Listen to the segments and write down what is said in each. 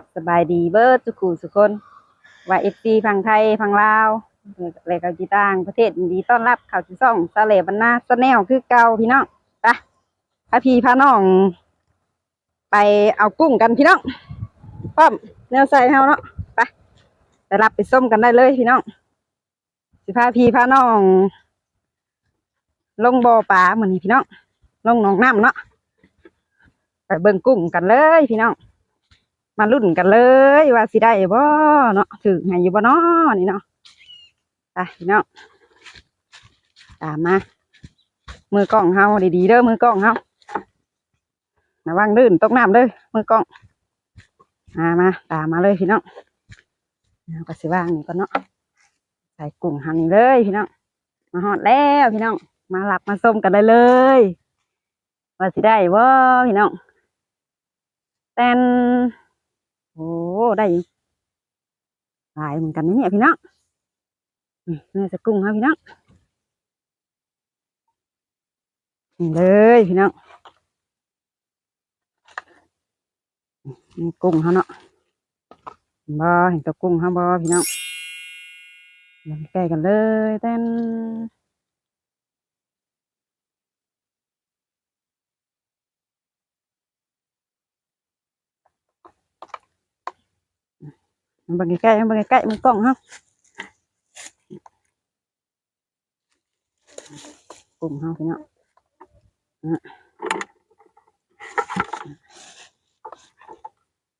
บสบายดีเบิร์ดสุขุสุคนว่าเอฟซีพังไทยพังลาวเลยเกาจีต่างประเทศดีต้อนรับข่าวที่ซ่องสาเลบรรณาสแนลคือเก่าพี่น้องไปพาพี่พาน้อง ไปเอากุ้งกันพี่น้องป้อมแนวใส่เฮาเนาะไปไปรับไปส้มกันได้เลยพี่น้องสิพาพี่พาน้อง ลงบ่อปลาเหมือนนี้พี่น้อง ลงหนองน้ำเนาะไปเบิ่งกุ้งกันเลยพี่น้อง มาลุ้นกันเลยว่าสิได้บ่เนาะถึงให้อยู่บ่เนาะนี่เนาะไปพี่น้องตามมามือกล้องเฮาดีๆเด้อมือกล้องเฮาระวังลื่นตกน้ำเด้อมือกล้องมามาตามมาเลยพี่น้องเอาก็สิว่างนี่ก่อนเนาะใส่กุ้งเฮานี่เลยพี่น้องมาฮอดแล้วพี่น้องมาหลับมาส้มกันได้เลยว่าสิได้บ่พี่น้องแตน อ้ได้หลายเหมือนกันนะเนี่ยพี่น้องนี่เนื้อสกุ้งครับพี่น้องนี่เลยพี่น้องนี่กุ้งเขาเนาะบ่เห็นตัวกุ้งเขาบ่พี่น้องมาใกล้กันเลยเต้น มันบิ่งใกล้ๆมันบิ่งใกล้ๆมันกล้องเขากุ้งเขาพี่น้องอะ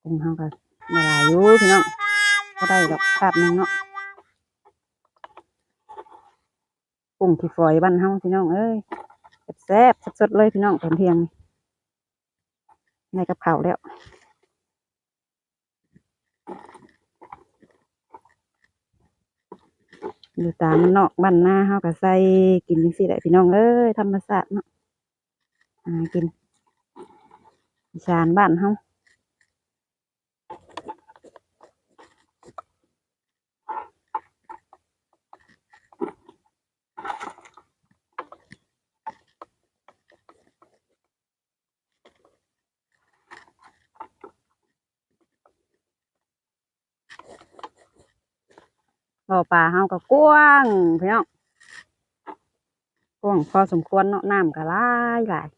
กุ้งเขาก็เวลาอยู่พี่น้องก็ได้ดอกภาพหนึ่งเนาะกุ้งที่ฝอยบ้านเฮาพี่น้องเอ้ยแซ่บสดๆเลยพี่น้องตอนเที่ยงในกับข้าแล้ว อยู่ตามมันนอกบ้านหน้าเฮาก็ใส่กินจังซี่แหละพี่น้องเอ้ยธรรมชาติเนาะอ่ากินอีสานบ้านเฮา บ่อปลาเฮาก็กว้างพี่น้องกว้างพอสมควรเนาะน้ำก็หลายหลาย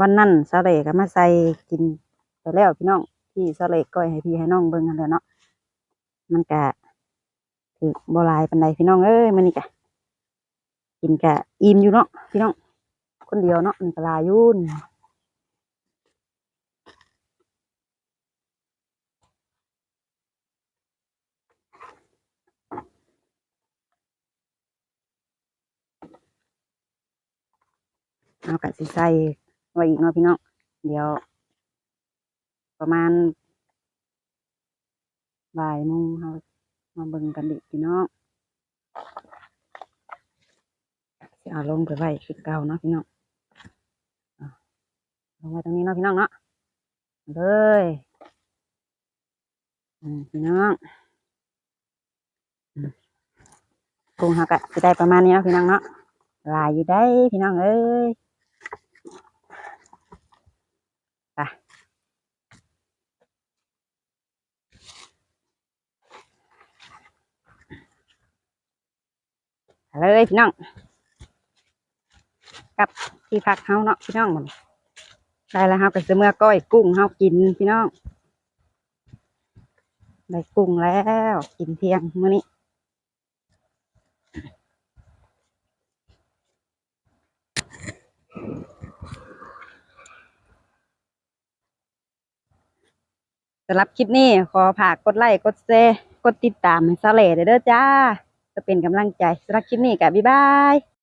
วันนั้นสะเลก็มาใส่กินไปแล้วพี่น้องที่สะเลก้อยให้พี่ให้น้องเบิ่งกันแหล้วเนาะมันกะถือบลายปานใดพี่น้องเอ้ยมันนี่กะกินกะอิ่มอยู่เนาะพี่น้อง คนเดียวเนาะมันก็ลายอยุ่นเอากะสิใส่ไว้อีกเนาะพี่น้องเดี๋ยว ประมาณบ่ายโมงเรามาเบิ่งกันดิพี่น้องสิเอาลงไปไว้คือเก่าเนาะพี่น้อง ลงไว้ตรงนี้เนาะพี่น้องเนาะเลยพี่น้องกุ้งหักอะจะได้ประมาณนี้เนาะพี่น้องเนาะลายอยู่ได้พี่น้องเอ้ยไปเลยพี่น้องกับที่พักเฮาเนาะพี่น้องหมด ได้แล้วครับก็จะเมื่อก้อยกุ้งเฮากินพี่น้องได้กุ้งแล้วกินเที่ยงมื้อนี้สำหรับคลิปนี้ขอฝากกดไลค์กดแชร์กดติดตามให้ซาเล่เด้อจ้าจะเป็นกำลังใจสำหรับคลิปนี้กับบ๊ายบาย